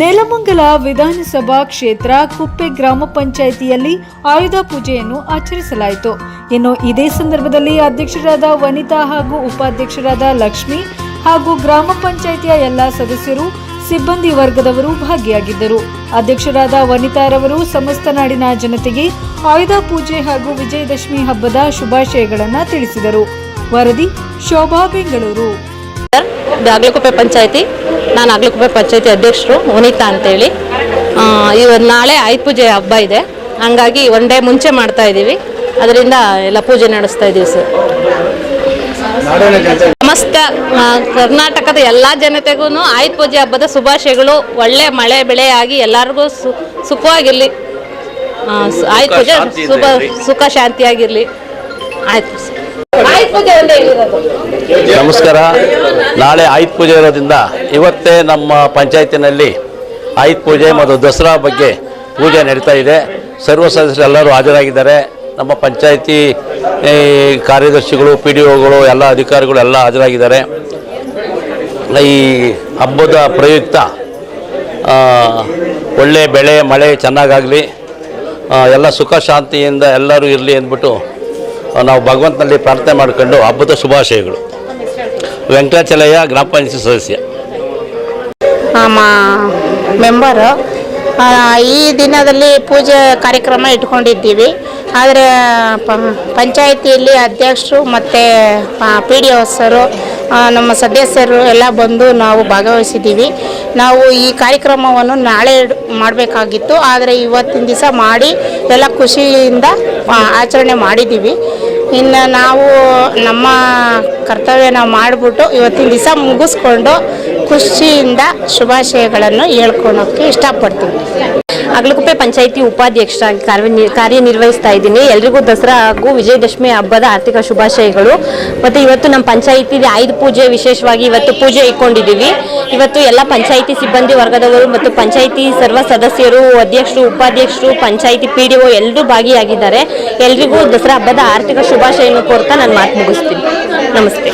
ನೆಲಮಂಗಲ ವಿಧಾನಸಭಾ ಕ್ಷೇತ್ರ ಕುಪ್ಪೆ ಗ್ರಾಮ ಪಂಚಾಯಿತಿಯಲ್ಲಿ ಆಯುಧ ಪೂಜೆಯನ್ನು ಆಚರಿಸಲಾಯಿತು. ಇನ್ನು ಇದೇ ಸಂದರ್ಭದಲ್ಲಿ ಅಧ್ಯಕ್ಷರಾದ ವನಿತಾ ಹಾಗೂ ಉಪಾಧ್ಯಕ್ಷರಾದ ಲಕ್ಷ್ಮಿ ಹಾಗೂ ಗ್ರಾಮ ಪಂಚಾಯಿತಿಯ ಎಲ್ಲ ಸದಸ್ಯರು, ಸಿಬ್ಬಂದಿ ವರ್ಗದವರು ಭಾಗಿಯಾಗಿದ್ದರು. ಅಧ್ಯಕ್ಷರಾದ ವನಿತಾರವರು ಸಮಸ್ತ ನಾಡಿನ ಜನತೆಗೆ ಆಯುಧ ಪೂಜೆ ಹಾಗೂ ವಿಜಯದಶಮಿ ಹಬ್ಬದ ಶುಭಾಶಯಗಳನ್ನು ತಿಳಿಸಿದರು. ವರದಿ ಶೋಭಾ ಬೆಂಗಳೂರು. ಪಂಚಾಯಿತಿ ಪಂಚಾಯತಿ ನಾನು ಅಗ್ಲಕುಪ್ಪೆ ಪಂಚಾಯತಿ ಅಧ್ಯಕ್ಷರು ವನಿತಾ ಅಂತೇಳಿ. ಇವತ್ತು ನಾಳೆ ಆಯುಧ ಪೂಜೆ ಹಬ್ಬ ಇದೆ. ಹಂಗಾಗಿ ಒನ್ ಡೇ ಮುಂಚೆ ಮಾಡ್ತಾ ಇದ್ದೀವಿ ಅದರಿಂದ ಎಲ್ಲ ಪೂಜೆ ನಡೆಸ್ತಾ ಇದ್ದೀವಿ ಸರ್. ಸಮಸ್ತ ಕರ್ನಾಟಕದ ಎಲ್ಲ ಜನತೆಗೂ ಆಯುಧ ಪೂಜೆ ಹಬ್ಬದ ಶುಭಾಶಯಗಳು. ಒಳ್ಳೆ ಮಳೆ ಬೆಳೆ ಆಗಿ ಎಲ್ಲರಿಗೂ ಸು ಸುಖವಾಗಿರಲಿ. ಆಯುಧ ಪೂಜೆ ಶುಭ ಸುಖ ಶಾಂತಿಯಾಗಿರಲಿ. ಆಯ್ತು. ಆಯುಧ ಪೂಜೆ ಒಂದೇ ನಮಸ್ಕಾರ. ನಾಳೆ ಆಯುಧ ಪೂಜೆ ಇರೋದ್ರಿಂದ ಇವತ್ತೇ ನಮ್ಮ ಪಂಚಾಯತಿನಲ್ಲಿ ಆಯುಧ ಪೂಜೆ ಮತ್ತು ದಸರಾ ಬಗ್ಗೆ ಪೂಜೆ ನಡೀತಾ ಇದೆ. ಸರ್ವ ಸದಸ್ಯರು ಎಲ್ಲರೂ ಹಾಜರಾಗಿದ್ದಾರೆ. ನಮ್ಮ ಪಂಚಾಯತಿ ಕಾರ್ಯದರ್ಶಿಗಳು ಪಿ ಡಿ ಒಗಳು ಎಲ್ಲ ಅಧಿಕಾರಿಗಳು ಎಲ್ಲ ಹಾಜರಾಗಿದ್ದಾರೆ. ಈ ಹಬ್ಬದ ಪ್ರಯುಕ್ತ ಒಳ್ಳೆ ಬೆಳೆ, ಮಳೆ ಚೆನ್ನಾಗಾಗಲಿ ಎಲ್ಲ ಸುಖ ಶಾಂತಿಯಿಂದ ಎಲ್ಲರೂ ಇರಲಿ ಅಂದ್ಬಿಟ್ಟು ನಾವು ಭಗವಂತನಲ್ಲಿ ಪ್ರಾರ್ಥನೆ ಮಾಡಿಕೊಂಡು ಹಬ್ಬದ ಶುಭಾಶಯಗಳು. ವೆಂಕಟಾಚಲಯ್ಯ ಗ್ರಾಮ ಪಂಚಾಯತ್ ಸದಸ್ಯ ಮೆಂಬರು ಈ ದಿನದಲ್ಲಿ ಪೂಜೆ ಕಾರ್ಯಕ್ರಮ ಇಟ್ಕೊಂಡಿದ್ದೀವಿ. ಆದರೆ ಪಂಚಾಯಿತಿಯಲ್ಲಿ ಅಧ್ಯಕ್ಷರು ಮತ್ತು ಪಿ ಡಿ ಸರು ನಮ್ಮ ಸದಸ್ಯರು ಎಲ್ಲ ಬಂದು ನಾವು ಭಾಗವಹಿಸಿದ್ದೀವಿ. ನಾವು ಈ ಕಾರ್ಯಕ್ರಮವನ್ನು ನಾಳೆ ಮಾಡಬೇಕಾಗಿತ್ತು. ಆದರೆ ಇವತ್ತಿನ ದಿವಸ ಮಾಡಿ ಎಲ್ಲ ಖುಷಿಯಿಂದ ಆಚರಣೆ ಮಾಡಿದ್ದೀವಿ. ಇನ್ನು ನಾವು ನಮ್ಮ ಕರ್ತವ್ಯ ನಾವು ಮಾಡಿಬಿಟ್ಟು ಇವತ್ತಿನ ದಿವಸ ಮುಗಿಸ್ಕೊಂಡು ಖುಷಿಯಿಂದ ಶುಭಾಶಯಗಳನ್ನು ಹೇಳ್ಕೊಳೋಕ್ಕೆ ಇಷ್ಟಪಡ್ತೀವಿ ಅಗ್ಲಕುಪ್ಪೆ ಪಂಚಾಯಿತಿ ಉಪಾಧ್ಯಕ್ಷರಾಗಿ ಕಾರ್ಯ ಕಾರ್ಯನಿರ್ವಹಿಸ್ತಾ ಇದ್ದೀನಿ. ಎಲ್ರಿಗೂ ದಸರಾ ಹಾಗೂ ವಿಜಯದಶಮಿ ಹಬ್ಬದ ಆರ್ಥಿಕ ಶುಭಾಶಯಗಳು. ಮತ್ತು ಇವತ್ತು ನಮ್ಮ ಪಂಚಾಯಿತಿಲಿ ಆಯುಧ ಪೂಜೆ ವಿಶೇಷವಾಗಿ ಇವತ್ತು ಪೂಜೆ ಇಟ್ಕೊಂಡಿದ್ದೀವಿ. ಇವತ್ತು ಎಲ್ಲ ಪಂಚಾಯಿತಿ ಸಿಬ್ಬಂದಿ ವರ್ಗದವರು ಮತ್ತು ಪಂಚಾಯಿತಿ ಸರ್ವ ಸದಸ್ಯರು, ಅಧ್ಯಕ್ಷರು, ಉಪಾಧ್ಯಕ್ಷರು, ಪಂಚಾಯಿತಿ ಪಿ ಡಿ ಒ ಎಲ್ಲರೂ ಭಾಗಿಯಾಗಿದ್ದಾರೆ. ಎಲ್ರಿಗೂ ದಸರಾ ಹಬ್ಬದ ಆರ್ಥಿಕ ಶುಭಾಶಯವನ್ನು ಕೋರ್ತಾ ನಾನು ಮಾತು ಮುಗಿಸ್ತೀನಿ. ನಮಸ್ತೆ.